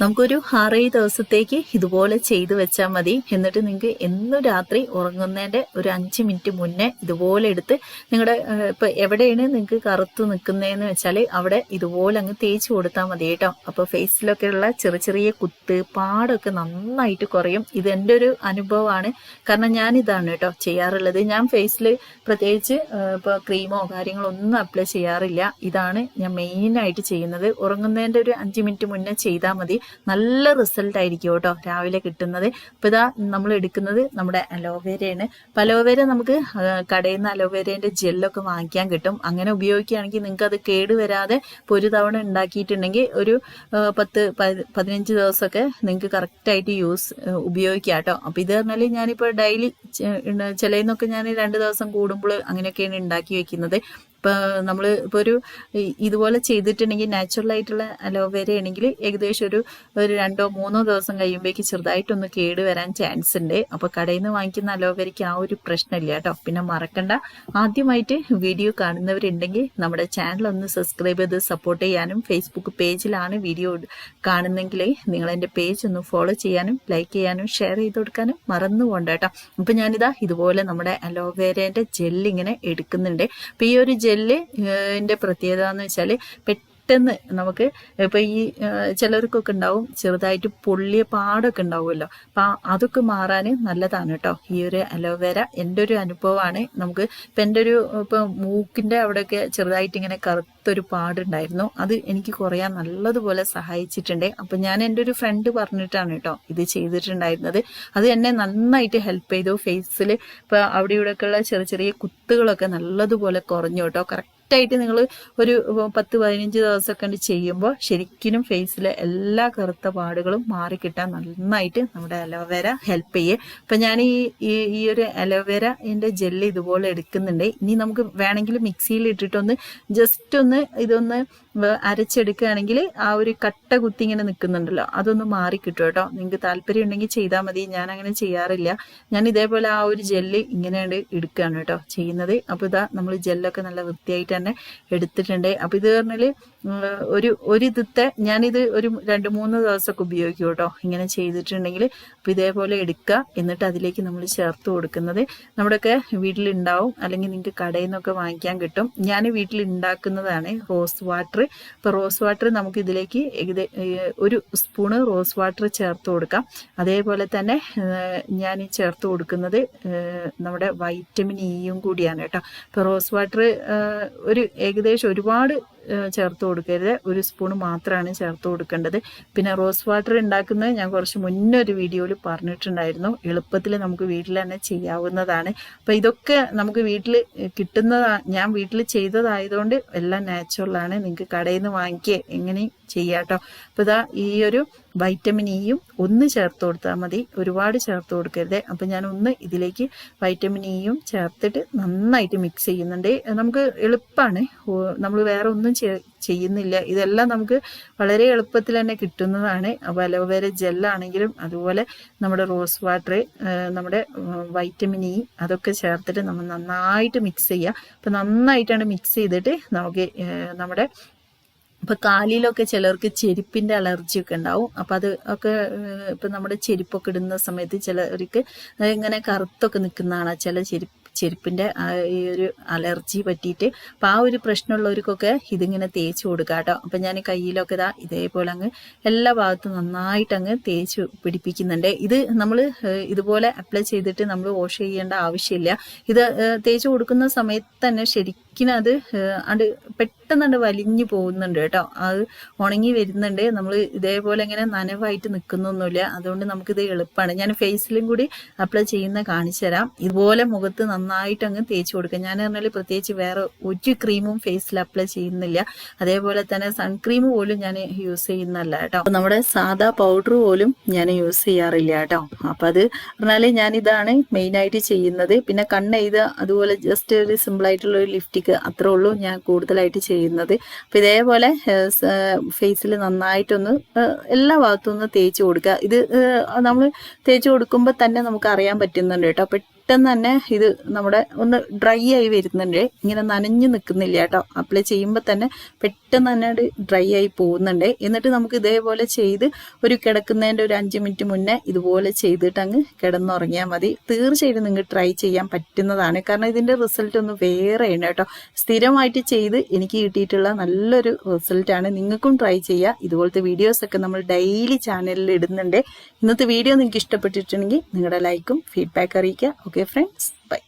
നമുക്കൊരു ആറേഴ് ദിവസത്തേക്ക് ഇതുപോലെ ചെയ്തു വെച്ചാൽ മതി. എന്നിട്ട് നിങ്ങൾക്ക് എന്നും രാത്രി ഉറങ്ങുന്നതിന്റെ ഒരു അഞ്ച് മിനിറ്റ് മുന്നേ ഇതുപോലെ എടുത്ത് നിങ്ങളുടെ ഇപ്പൊ എവിടെയാണ് നിങ്ങൾക്ക് കറുത്ത് നിൽക്കുന്നതെന്ന് വെച്ചാൽ അവിടെ ഇതുപോലെ അങ്ങ് തേച്ച് കൊടുത്താൽ മതി കേട്ടോ. അപ്പോൾ ഫേസിലൊക്കെയുള്ള ചെറിയ ചെറിയ കുത്ത് പാടൊക്കെ നന്നായിട്ട് കുറയും. ഇത് എന്റെ ഒരു അനുഭവമാണ്. കാരണം ഞാൻ ഇതാണ് കേട്ടോ ചെയ്യാറുള്ളത്. ഞാൻ ഫേസിൽ പ്രത്യേകിച്ച് ഇപ്പൊ ക്രീമോ കാര്യങ്ങളോ ഒന്നും അപ്ലൈ ചെയ്യാറില്ല. ഇതാണ് ഞാൻ മെയിൻ ആയിട്ട് ചെയ്യുന്നത്. ഉറങ്ങുന്നതിന്റെ ഒരു അഞ്ച് മിനിറ്റ് മുന്നേ ചെയ്താൽ മതി. നല്ല റിസൾട്ട് ആയിരിക്കും കേട്ടോ രാവിലെ കിട്ടുന്നത്. ഇപ്പം ഇതാ നമ്മൾ എടുക്കുന്നത് നമ്മുടെ അലോവേരയാണ് അപ്പം അലോവേര നമുക്ക് കടയിൽ നിന്ന് അലോവേരേന്റെ ജെല്ലൊക്കെ വാങ്ങിക്കാൻ കിട്ടും. അങ്ങനെ ഉപയോഗിക്കുകയാണെങ്കിൽ നിങ്ങൾക്ക് അത് കേടുവരാതെ ഇപ്പോൾ ഒരു തവണ ഉണ്ടാക്കിയിട്ടുണ്ടെങ്കിൽ ഒരു പത്ത് പതിനഞ്ച് ദിവസമൊക്കെ നിങ്ങൾക്ക് കറക്റ്റായിട്ട് യൂസ് ഉപയോഗിക്കാം കേട്ടോ. അപ്പം ഇത് പറഞ്ഞാൽ ഞാനിപ്പോൾ ഡെയിലി ചിലയിൽ നിന്നൊക്കെ ഞാൻ രണ്ട് ദിവസം കൂടുമ്പോൾ അങ്ങനെയൊക്കെയാണ് ഉണ്ടാക്കി വെക്കുന്നത്. ഇപ്പൊ നമ്മൾ ഇപ്പോൾ ഒരു ഇതുപോലെ ചെയ്തിട്ടുണ്ടെങ്കിൽ നാച്ചുറൽ ആയിട്ടുള്ള അലോവേര ആണെങ്കിൽ ഏകദേശം ഒരു ഒരു രണ്ടോ മൂന്നോ ദിവസം കഴിയുമ്പോഴേക്ക് ചെറുതായിട്ടൊന്ന് കേട് വരാൻ ചാൻസ് ഉണ്ട്. അപ്പോൾ കടയിൽ നിന്ന് വാങ്ങിക്കുന്ന അലോവേരയ്ക്ക് ആ ഒരു പ്രശ്നമില്ല കേട്ടോ. പിന്നെ മറക്കണ്ട. ആദ്യമായിട്ട് വീഡിയോ കാണുന്നവരുണ്ടെങ്കിൽ നമ്മുടെ ചാനൽ ഒന്ന് സബ്സ്ക്രൈബ് ചെയ്ത് സപ്പോർട്ട് ചെയ്യാനും ഫേസ്ബുക്ക് പേജിലാണ് വീഡിയോ കാണുന്നെങ്കിൽ നിങ്ങൾ എന്റെ പേജ് ഒന്ന് ഫോളോ ചെയ്യാനും ലൈക്ക് ചെയ്യാനും ഷെയർ ചെയ്ത് കൊടുക്കാനും മറന്നു പോകണ്ട കേട്ടോ. അപ്പോൾ ഞാനിതാ ഇതുപോലെ നമ്മുടെ അലോവേരേന്റെ ജെല്ലിങ്ങനെ എടുക്കുന്നുണ്ട്. അപ്പോൾ ഈ ഒരു ജെല്ല് ന്റെ പ്രത്യേകത എന്ന് വെച്ചാൽ പെട്ടെന്ന് നമുക്ക് ഇപ്പൊ ഈ ചിലർക്കൊക്കെ ഉണ്ടാവും ചെറുതായിട്ട് പൊള്ളിയ പാടൊക്കെ ഉണ്ടാവുമല്ലോ. അപ്പൊ അതൊക്കെ മാറാൻ നല്ലതാണ് കേട്ടോ. ഈ ഒരു അലോവേര എന്റെ ഒരു അനുഭവമാണ്. നമുക്ക് ഇപ്പൊ എന്റെ ഒരു ഇപ്പൊ മൂക്കിന്റെ അവിടെയൊക്കെ ചെറുതായിട്ട് ഇങ്ങനെ കറുത്തൊരു പാടുണ്ടായിരുന്നു. അത് എനിക്ക് കുറയാൻ നല്ലതുപോലെ സഹായിച്ചിട്ടുണ്ട്. അപ്പൊ ഞാൻ എന്റെ ഒരു ഫ്രണ്ട് പറഞ്ഞിട്ടാണ് കേട്ടോ ഇത് ചെയ്തിട്ടുണ്ടായിരുന്നത്. അത് എന്നെ നന്നായിട്ട് ഹെൽപ്പ് ചെയ്തു. ഫേസിൽ ഇപ്പൊ അവിടെ ഇവിടെയൊക്കെയുള്ള ചെറിയ ചെറിയ കുത്തുകളൊക്കെ നല്ലതുപോലെ കുറഞ്ഞു കേട്ടോ. കറക്റ്റ് ആയിട്ട് നിങ്ങൾ ഒരു പത്ത് പതിനഞ്ച് ദിവസമൊക്കെ ചെയ്യുമ്പോൾ ശരിക്കും ഫേസിലെ എല്ലാ കറുത്ത പാടുകളും മാറിക്കിട്ടാൻ നന്നായിട്ട് നമ്മുടെ അലോവേര ഹെൽപ്പ് ചെയ്യേ. അപ്പൊ ഞാൻ ഈ ഈ- ഒരു അലോവേര ജെല്ല് ഇതുപോലെ എടുക്കുന്നുണ്ട്. ഇനി നമുക്ക് വേണമെങ്കിൽ മിക്സിയിൽ ഇട്ടിട്ടൊന്ന് ജസ്റ്റ് ഒന്ന് ഇതൊന്ന് അരച്ചെടുക്കുകയാണെങ്കിൽ ആ ഒരു കട്ട കുത്തി ഇങ്ങനെ നിൽക്കുന്നുണ്ടല്ലോ. അതൊന്ന് മാറി കിട്ടും. കേട്ടോ നിങ്ങൾക്ക് താല്പര്യം ഉണ്ടെങ്കിൽ ചെയ്താൽ മതി. ഞാൻ അങ്ങനെ ചെയ്യാറില്ല. ഞാൻ ഇതേപോലെ ആ ഒരു ജെല്ല് ഇങ്ങനെയാണ് എടുക്കുകയാണ് കേട്ടോ ചെയ്യുന്നത്. അപ്പോൾ ഇതാ നമ്മൾ ജെല്ലൊക്കെ നല്ല വൃത്തിയായിട്ട് തന്നെ എടുത്തിട്ടുണ്ട്. അപ്പോൾ ഇത് പറഞ്ഞാൽ ഉം, ഒരു ഒരു ഇതിത്തെ ഞാനിത് ഒരു രണ്ട് മൂന്ന് ദിവസമൊക്കെ ഉപയോഗിക്കും കേട്ടോ. ഇങ്ങനെ ചെയ്തിട്ടുണ്ടെങ്കിൽ അപ്പോൾ ഇതേപോലെ എടുക്കുക എന്നിട്ട് അതിലേക്ക് നമ്മൾ ചേർത്ത് കൊടുക്കുന്നത് നമ്മുടെയൊക്കെ വീട്ടിലുണ്ടാവും. അല്ലെങ്കിൽ നിങ്ങൾക്ക് കടയിൽ നിന്നൊക്കെ വാങ്ങിക്കാൻ കിട്ടും. ഞാൻ വീട്ടിൽ ഉണ്ടാക്കുന്നതാണ് റോസ് വാട്ടർ. ഇപ്പം റോസ് വാട്ടർ നമുക്ക് ഇതിലേക്ക് ഒരു സ്പൂണ് റോസ് വാട്ടർ ചേർത്ത് കൊടുക്കാം. അതേപോലെ തന്നെ ഞാൻ ചേർത്ത് കൊടുക്കുന്നത് നമ്മുടെ വൈറ്റമിൻ ഇയും കൂടിയാണ് കേട്ടോ. ഇപ്പം റോസ് വാട്ടർ ഒരു ഏകദേശം ഒരുപാട് ചേർത്ത് കൊടുക്കരുത്. ഒരു സ്പൂൺ മാത്രമാണ് ചേർത്ത് കൊടുക്കേണ്ടത്. പിന്നെ റോസ് വാട്ടർ ഉണ്ടാക്കുന്നത് ഞാൻ കുറച്ച് മുന്നേ ഒരു വീഡിയോയിൽ പറഞ്ഞിട്ടുണ്ടായിരുന്നു. എളുപ്പത്തിൽ നമുക്ക് വീട്ടിൽ തന്നെ ചെയ്യാവുന്നതാണ്. അപ്പം ഇതൊക്കെ നമുക്ക് വീട്ടിൽ കിട്ടുന്നതാ ഞാൻ വീട്ടിൽ ചെയ്തതായതുകൊണ്ട് എല്ലാം നാച്ചുറലാണ് നിങ്ങൾക്ക് കടയിൽ നിന്ന് വാങ്ങിക്കുക എങ്ങനെയും ചെയ്യാട്ടോ അപ്പം ഇതാ ഈ ഒരു വൈറ്റമിൻ ഇയും ഒന്ന് ചേർത്ത് കൊടുത്താൽ മതി. ഒരുപാട് ചേർത്ത് കൊടുക്കരുത്. അപ്പം ഞാൻ ഒന്ന് ഇതിലേക്ക് വൈറ്റമിൻ ഇയും ചേർത്തിട്ട് നന്നായിട്ട് മിക്സ് ചെയ്യുന്നുണ്ട്. നമുക്ക് എളുപ്പമാണ് നമ്മൾ വേറെ ഒന്നും ചെയ്യുന്നില്ല. ഇതെല്ലാം നമുക്ക് വളരെ എളുപ്പത്തിൽ തന്നെ കിട്ടുന്നതാണ്. അപ്പോൾ അലോവേര ജെല്ലാണെങ്കിലും അതുപോലെ നമ്മുടെ റോസ് വാട്ടർ നമ്മുടെ വൈറ്റമിൻ ഇ അതൊക്കെ ചേർത്തിട്ട് നമ്മൾ നന്നായിട്ട് മിക്സ് ചെയ്യുക അപ്പം നന്നായിട്ടാണ് മിക്സ് ചെയ്തിട്ട് നമുക്ക് നമ്മുടെ ഇപ്പൊ കാലിലൊക്കെ ചിലർക്ക് ചെരുപ്പിന്റെ അലർജി ഒക്കെ ഉണ്ടാവും. അപ്പൊ അത് ഒക്കെ ഇപ്പം നമ്മുടെ ചെരുപ്പൊക്കെ ഇടുന്ന സമയത്ത് ചിലർക്ക് ഇങ്ങനെ കറുത്തൊക്കെ നിൽക്കുന്നതാണ് ചില ചെരുപ്പ് ചെരുപ്പിന്റെ ആ ഈ ഒരു അലർജി പറ്റിയിട്ട്. അപ്പൊ ആ ഒരു പ്രശ്നമുള്ളവർക്കൊക്കെ ഇതിങ്ങനെ തേച്ച് കൊടുക്കുക കേട്ടോ. അപ്പൊ ഞാൻ കയ്യിലൊക്കെ ഇതാ ഇതേപോലെ അങ്ങ് എല്ലാ ഭാഗത്തും നന്നായിട്ട് അങ്ങ് തേച്ച് പിടിപ്പിക്കുന്നുണ്ട്. ഇത് നമ്മൾ ഇതുപോലെ അപ്ലൈ ചെയ്തിട്ട് നമ്മൾ വാഷ് ചെയ്യേണ്ട ആവശ്യമില്ല. ഇത് തേച്ച് കൊടുക്കുന്ന സമയത്ത് തന്നെ ശരിക്കും അത് അത് അണ്ട് പെട്ടെന്ന് വലിഞ്ഞു പോകുന്നുണ്ട് കേട്ടോ. അത് ഉണങ്ങി വരുന്നുണ്ട്. നമ്മൾ ഇതേപോലെ ഇങ്ങനെ നനവായിട്ട് നിൽക്കുന്നൊന്നുമില്ല അതുകൊണ്ട് നമുക്കിത് എളുപ്പമാണ് ഞാൻ ഫേസിലും കൂടി അപ്ലൈ ചെയ്യുന്ന കാണിച്ചു തരാം. ഇതുപോലെ മുഖത്ത് നന്നായിട്ട് അങ്ങ് തേച്ച് കൊടുക്കുക. ഞാൻ പറഞ്ഞാൽ പ്രത്യേകിച്ച് വേറെ ഒരു ക്രീമും ഫേസിൽ അപ്ലൈ ചെയ്യുന്നില്ല. അതേപോലെ തന്നെ സൺക്രീം പോലും ഞാൻ യൂസ് ചെയ്യുന്നല്ല കേട്ടോ. നമ്മുടെ സാധാ പൗഡർ പോലും ഞാൻ യൂസ് ചെയ്യാറില്ല കേട്ടോ. അപ്പൊ അത് പറഞ്ഞാൽ ഞാനിതാണ് ആയിട്ട് ചെയ്യുന്നത്. പിന്നെ കണ്ണെയ്ത് അതുപോലെ ജസ്റ്റ് ഒരു സിമ്പിൾ ആയിട്ടുള്ള ഒരു ലിഫ്റ്റിക്ക് അത്രേ ഉള്ളൂ ഞാൻ കൂടുതലായിട്ട് ചെയ്യുന്നത്. അപ്പൊ ഇതേപോലെ ഫേസിൽ നന്നായിട്ടൊന്ന് എല്ലാ ഭാഗത്തും ഒന്ന് തേച്ച് കൊടുക്കുക. ഇത് നമ്മൾ തേച്ച് കൊടുക്കുമ്പോൾ തന്നെ നമുക്ക് അറിയാൻ പറ്റുന്നുണ്ട് കേട്ടോ. പെട്ടെന്ന് തന്നെ ഇത് നമ്മുടെ ഒന്ന് ഡ്രൈ ആയി വരുന്നുണ്ട്. ഇങ്ങനെ നനഞ്ഞു നിൽക്കുന്നില്ല കേട്ടോ. അപ്ലൈ ചെയ്യുമ്പോൾ തന്നെ പെട്ടെന്ന് തന്നെ ഡ്രൈ ആയി പോകുന്നുണ്ട്. എന്നിട്ട് നമുക്ക് ഇതേപോലെ ചെയ്ത് ഒരു കിടക്കുന്നതിന്റെ ഒരു അഞ്ച് മിനിറ്റ് മുന്നേ ഇതുപോലെ ചെയ്തിട്ട് അങ്ങ് കിടന്നുറങ്ങിയാൽ മതി. തീർച്ചയായിട്ടും നിങ്ങൾക്ക് ട്രൈ ചെയ്യാൻ പറ്റുന്നതാണ്. കാരണം ഇതിന്റെ റിസൾട്ട് ഒന്ന് വേറെയാണ് കേട്ടോ. സ്ഥിരമായിട്ട് ചെയ്ത് എനിക്ക് കിട്ടിയിട്ടുള്ള നല്ലൊരു റിസൾട്ടാണ് നിങ്ങൾക്കും ട്രൈ ചെയ്യുക ഇതുപോലത്തെ വീഡിയോസൊക്കെ നമ്മൾ ഡെയിലി ചാനലിൽ ഇടുന്നുണ്ട്. ഇന്നത്തെ വീഡിയോ നിങ്ങൾക്ക് ഇഷ്ടപ്പെട്ടിട്ടുണ്ടെങ്കിൽ നിങ്ങളുടെ ലൈക്കും ഫീഡ്ബാക്ക് അറിയിക്കുക. ഓക്കെ. Okay friends bye